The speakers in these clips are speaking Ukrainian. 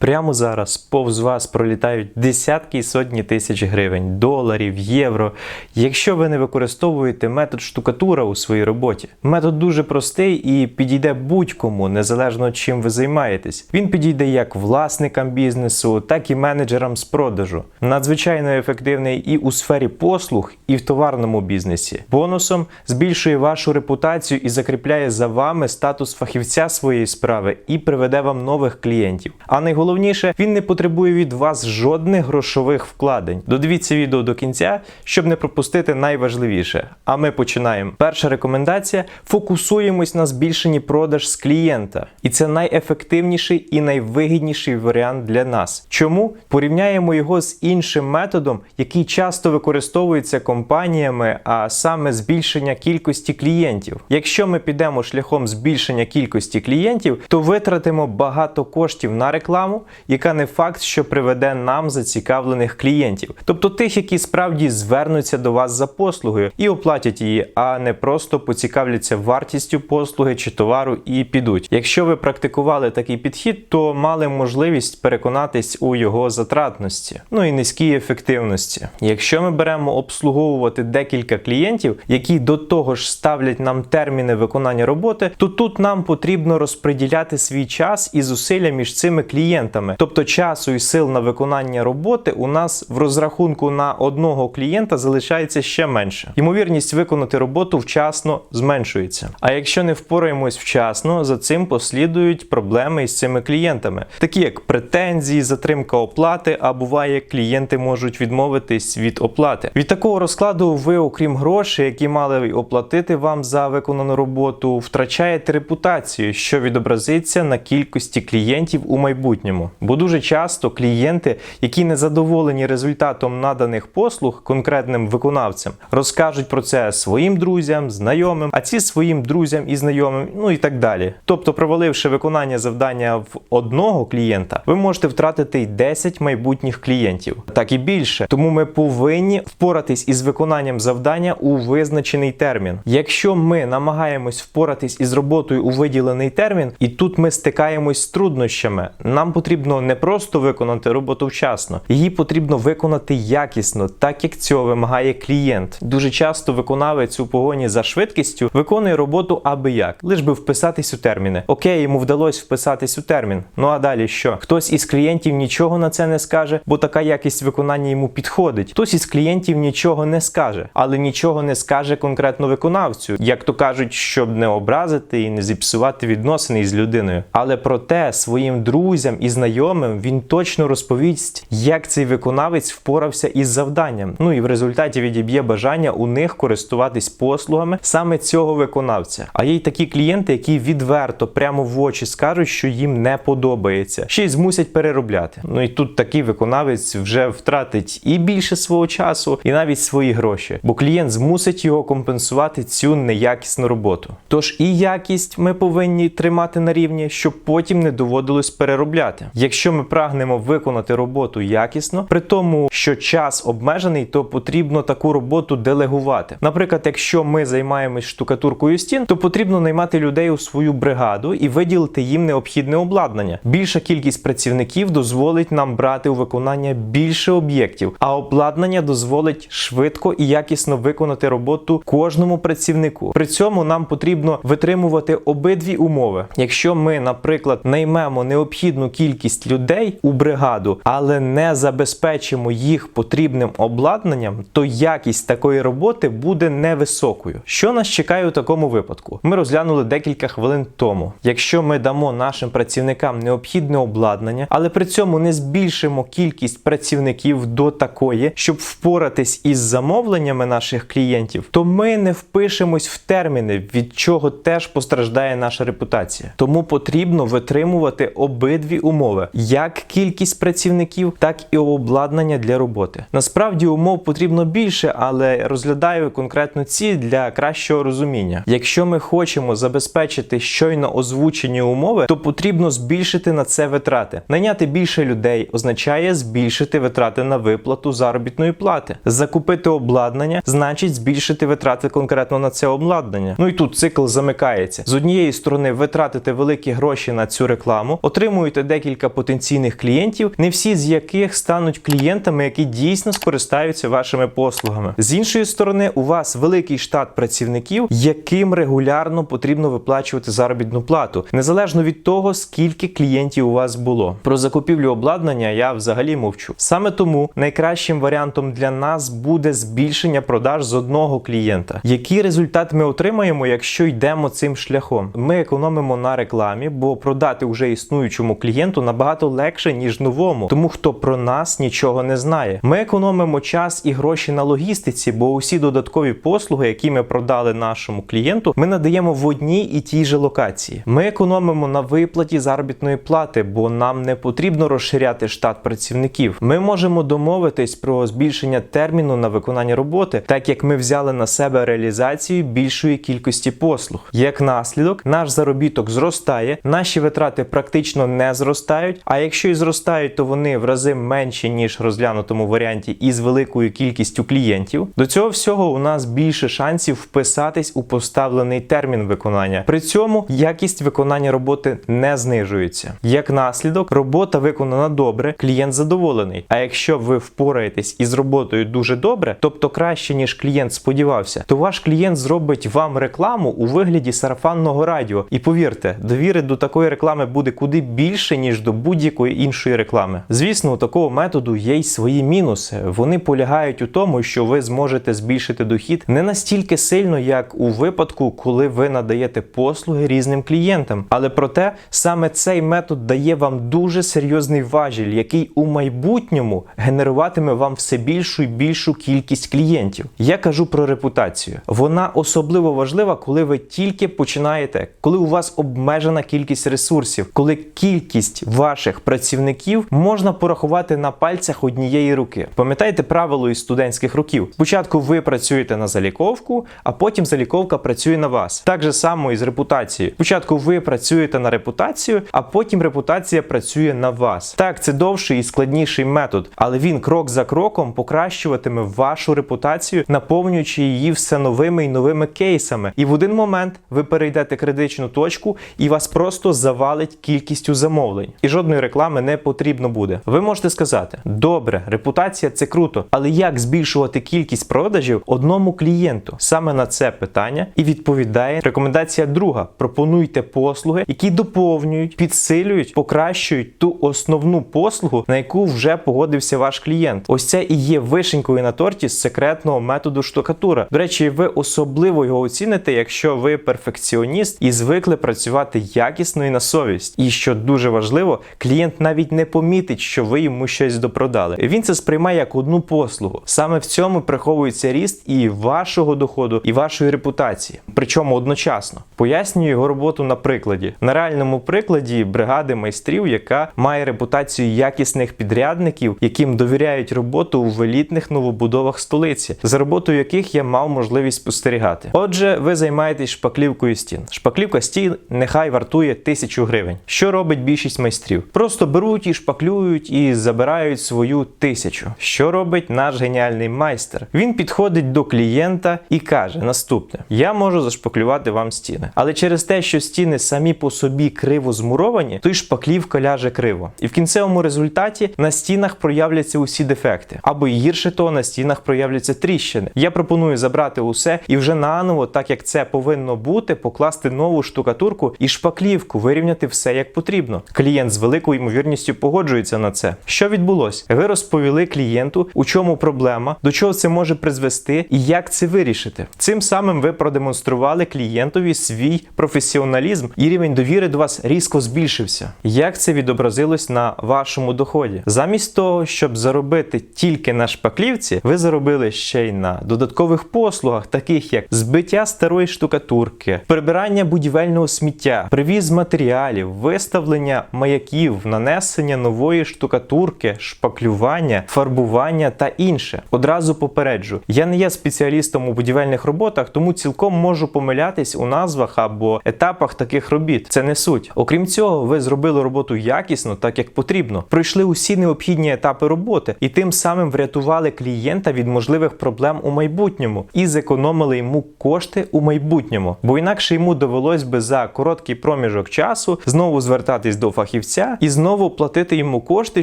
Прямо зараз повз вас пролітають десятки і сотні тисяч гривень, доларів, євро. Якщо ви не використовуєте метод штукатура у своїй роботі, метод дуже простий і підійде будь-кому, незалежно чим ви займаєтесь. Він підійде як власникам бізнесу, так і менеджерам з продажу. Надзвичайно ефективний і у сфері послуг, і в товарному бізнесі. Бонусом збільшує вашу репутацію і закріпляє за вами статус фахівця своєї справи і приведе вам нових клієнтів. А найголовніше, він не потребує від вас жодних грошових вкладень. Додивіться відео до кінця, щоб не пропустити найважливіше. А ми починаємо. Перша рекомендація: фокусуємось на збільшенні продаж з клієнта, і це найефективніший і найвигідніший варіант для нас. Чому порівняємо його з іншим методом, який часто використовується компаніями, а саме збільшення кількості клієнтів. Якщо ми підемо шляхом збільшення кількості клієнтів, то витратимо багато коштів на рекламу, яка не факт, що приведе нам зацікавлених клієнтів, тобто тих, які справді звернуться до вас за послугою і оплатять її, а не просто поцікавляться вартістю послуги чи товару і підуть. Якщо ви практикували такий підхід, то мали можливість переконатись у його затратності, ну і низькій ефективності. Якщо ми беремо обслуговувати декілька клієнтів, які до того ж ставлять нам терміни виконання роботи, то тут нам потрібно розподіляти свій час і зусилля між цими клієнтами. Тобто часу і сил на виконання роботи у нас в розрахунку на одного клієнта залишається ще менше. Ймовірність виконати роботу вчасно зменшується. А якщо не впораємось вчасно, за цим послідують проблеми із цими клієнтами, такі як претензії, затримка оплати, а буває, клієнти можуть відмовитись від оплати. Від такого розкладу ви, окрім грошей, які мали оплатити вам за виконану роботу, втрачаєте репутацію, що відобразиться на кількості клієнтів у майбутньому. Бо дуже часто клієнти, які не задоволені результатом наданих послуг конкретним виконавцям, розкажуть про це своїм друзям, знайомим, а ці своїм друзям і знайомим, ну і так далі. Тобто, проваливши виконання завдання в одного клієнта, ви можете втратити й 10 майбутніх клієнтів, так і більше. Тому ми повинні впоратись із виконанням завдання у визначений термін. Якщо ми намагаємось впоратись із роботою у виділений термін, і тут ми стикаємось з труднощами, нам потрібно не просто виконати роботу вчасно, її потрібно виконати якісно, так як цього вимагає клієнт. Дуже часто виконавець у погоні за швидкістю виконує роботу аби як, лиш би вписатись у терміни. Окей, йому вдалося вписатись у термін. Ну а далі що? Хтось із клієнтів нічого на це не скаже, бо така якість виконання йому підходить. Хтось із клієнтів нічого не скаже, але нічого не скаже конкретно виконавцю, як то кажуть, щоб не образити і не зіпсувати відносини із людиною. Але проте своїм друзям і знайомим він точно розповість, як цей виконавець впорався із завданням. Ну і в результаті відіб'є бажання у них користуватись послугами саме цього виконавця. А є й такі клієнти, які відверто прямо в очі скажуть, що їм не подобається, ще й змусять переробляти. Ну і тут такий виконавець вже втратить і більше свого часу, і навіть свої гроші, бо клієнт змусить його компенсувати цю неякісну роботу. Тож і якість ми повинні тримати на рівні, щоб потім не доводилось переробляти. Якщо ми прагнемо виконати роботу якісно, при тому, що час обмежений, то потрібно таку роботу делегувати. Наприклад, якщо ми займаємось штукатуркою стін, то потрібно наймати людей у свою бригаду і виділити їм необхідне обладнання. Більша кількість працівників дозволить нам брати у виконання більше об'єктів, а обладнання дозволить швидко і якісно виконати роботу кожному працівнику. При цьому нам потрібно витримувати обидві умови. Якщо ми, наприклад, наймемо необхідну кількість людей у бригаду, але не забезпечимо їх потрібним обладнанням, то якість такої роботи буде невисокою. Що нас чекає у такому випадку? Ми розглянули декілька хвилин тому. Якщо ми дамо нашим працівникам необхідне обладнання, але при цьому не збільшимо кількість працівників до такої, щоб впоратись із замовленнями наших клієнтів, то ми не впишемось в терміни, від чого теж постраждає наша репутація. Тому потрібно витримувати обидві умови: як кількість працівників, так і обладнання для роботи. Насправді умов потрібно більше, але розглядаю конкретно ці для кращого розуміння. Якщо ми хочемо забезпечити щойно озвучені умови, то потрібно збільшити на це витрати. Найняти більше людей означає збільшити витрати на виплату заробітної плати. Закупити обладнання значить збільшити витрати конкретно на це обладнання. Ну і тут цикл замикається. З однієї сторони, ви тратите великі гроші на цю рекламу, отримуєте декілька декілька потенційних клієнтів, не всі з яких стануть клієнтами, які дійсно скористаються вашими послугами. З іншої сторони, у вас великий штат працівників, яким регулярно потрібно виплачувати заробітну плату, незалежно від того, скільки клієнтів у вас було. Про закупівлю обладнання я взагалі мовчу. Саме тому найкращим варіантом для нас буде збільшення продаж з одного клієнта. Який результат ми отримаємо, якщо йдемо цим шляхом? Ми економимо на рекламі, бо продати вже існуючому клієнту набагато легше ніж новому, тому хто про нас нічого не знає. Ми економимо час і гроші на логістиці, бо усі додаткові послуги, які ми продали нашому клієнту, ми надаємо в одній і тій же локації. Ми економимо на виплаті заробітної плати, бо нам не потрібно розширяти штат працівників. Ми можемо домовитись про збільшення терміну на виконання роботи, так як ми взяли на себе реалізацію більшої кількості послуг. Як наслідок, наш заробіток зростає, наші витрати практично не зростають. А якщо і зростають, то вони в рази менші ніж розглянутому варіанті із великою кількістю клієнтів. До цього всього у нас більше шансів вписатись у поставлений термін виконання. При цьому якість виконання роботи не знижується. Як наслідок, робота виконана добре, клієнт задоволений. А якщо ви впораєтесь із роботою дуже добре, тобто краще ніж клієнт сподівався, то ваш клієнт зробить вам рекламу у вигляді сарафанного радіо. І повірте, довіри до такої реклами буде куди більше ніж до будь-якої іншої реклами. Звісно, у такого методу є й свої мінуси. Вони полягають у тому, що ви зможете збільшити дохід не настільки сильно, як у випадку, коли ви надаєте послуги різним клієнтам. Але проте саме цей метод дає вам дуже серйозний важіль, який у майбутньому генеруватиме вам все більшу і більшу кількість клієнтів. Я кажу про репутацію. Вона особливо важлива, коли ви тільки починаєте, коли у вас обмежена кількість ресурсів, коли кількість ваших працівників можна порахувати на пальцях однієї руки. Пам'ятаєте правило із студентських років? Спочатку ви працюєте на заліковку, а потім заліковка працює на вас. Так же само і з репутацією. Спочатку ви працюєте на репутацію, а потім репутація працює на вас. Так, це довший і складніший метод, але він крок за кроком покращуватиме вашу репутацію, наповнюючи її все новими і новими кейсами. І в один момент ви перейдете критичну точку і вас просто завалить кількістю замовлень. І жодної реклами не потрібно буде. Ви можете сказати: добре, репутація це круто, але як збільшувати кількість продажів одному клієнту? Саме на це питання і відповідає рекомендація друга: пропонуйте послуги, які доповнюють, підсилюють, покращують ту основну послугу, на яку вже погодився ваш клієнт. Ось це і є вишенькою на торті з секретного методу штукатура. До речі, ви особливо його оціните, якщо ви перфекціоніст і звикли працювати якісно і на совість. І що дуже важливо, клієнт навіть не помітить, що ви йому щось допродали. Він це сприймає як одну послугу. Саме в цьому приховується ріст і вашого доходу, і вашої репутації. Причому одночасно пояснюю його роботу на прикладі. На реальному прикладі бригади майстрів, яка має репутацію якісних підрядників, яким довіряють роботу в елітних новобудовах столиці, за роботою яких я мав можливість спостерігати. Отже, ви займаєтесь шпаклівкою стін. Шпаклівка стін нехай вартує тисячу гривень. Що робить більшість майстрів? Просто беруть і шпаклюють і забирають свою тисячу. Що робить наш геніальний майстер? Він підходить до клієнта і каже наступне: я можу зашпаклювати вам стіни, але через те, що стіни самі по собі криво змуровані, то й шпаклівка ляже криво. І в кінцевому результаті на стінах проявляться усі дефекти, або гірше того, на стінах проявляться тріщини. Я пропоную забрати усе і вже наново, так як це повинно бути, покласти нову штукатурку і шпаклівку, вирівняти все як потрібно. Клієнт з великою ймовірністю погоджується на це. Що відбулось? Ви розповіли клієнту, у чому проблема, до чого це може призвести і як це вирішити. Цим самим ви продемонстрували клієнтові свій професіоналізм і рівень довіри до вас різко збільшився. Як це відобразилось на вашому доході? Замість того, щоб заробити тільки на шпаклівці, ви заробили ще й на додаткових послугах, таких як збиття старої штукатурки, прибирання будівельного сміття, привіз матеріалів, виставлення маяків, нанесення нової штукатурки, шпаклювання, фарбування та інше. Одразу попереджу, я не є спеціалістом у будівельних роботах, тому цілком можу помилятись у назвах або етапах таких робіт. Це не суть. Окрім цього, ви зробили роботу якісно, так як потрібно. Пройшли усі необхідні етапи роботи і тим самим врятували клієнта від можливих проблем у майбутньому і зекономили йому кошти у майбутньому, бо інакше йому довелось би за короткий проміжок часу знову звертатись до фахівців фахівця і знову платити йому кошти,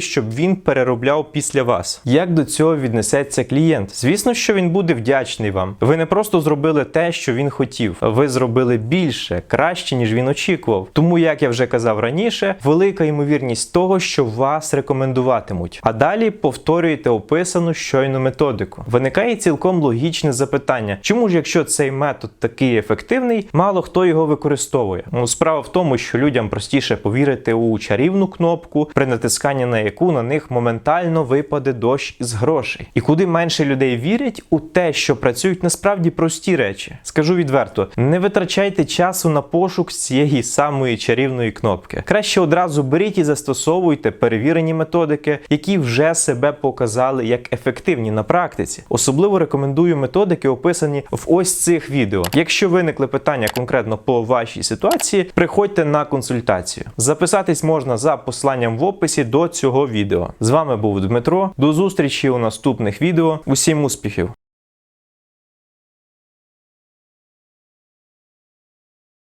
щоб він переробляв після вас. Як до цього віднесеться клієнт? Звісно, що він буде вдячний вам. Ви не просто зробили те, що він хотів, ви зробили більше, краще, ніж він очікував. Тому, як я вже казав раніше, велика ймовірність того, що вас рекомендуватимуть. А далі повторюєте описану щойно методику. Виникає цілком логічне запитання, чому ж, якщо цей метод такий ефективний, мало хто його використовує? Ну, справа в тому, що людям простіше повірити у чарівну кнопку, при натисканні на яку на них моментально випаде дощ із грошей. І куди менше людей вірять у те, що працюють насправді прості речі. Скажу відверто, не витрачайте часу на пошук цієї самої чарівної кнопки. Краще одразу беріть і застосовуйте перевірені методики, які вже себе показали як ефективні на практиці. Особливо рекомендую методики, описані в ось цих відео. Якщо виникли питання конкретно по вашій ситуації, приходьте на консультацію. Записатись можна за посиланням в описі до цього відео. З вами був Дмитро. До зустрічі у наступних відео. Усім успіхів!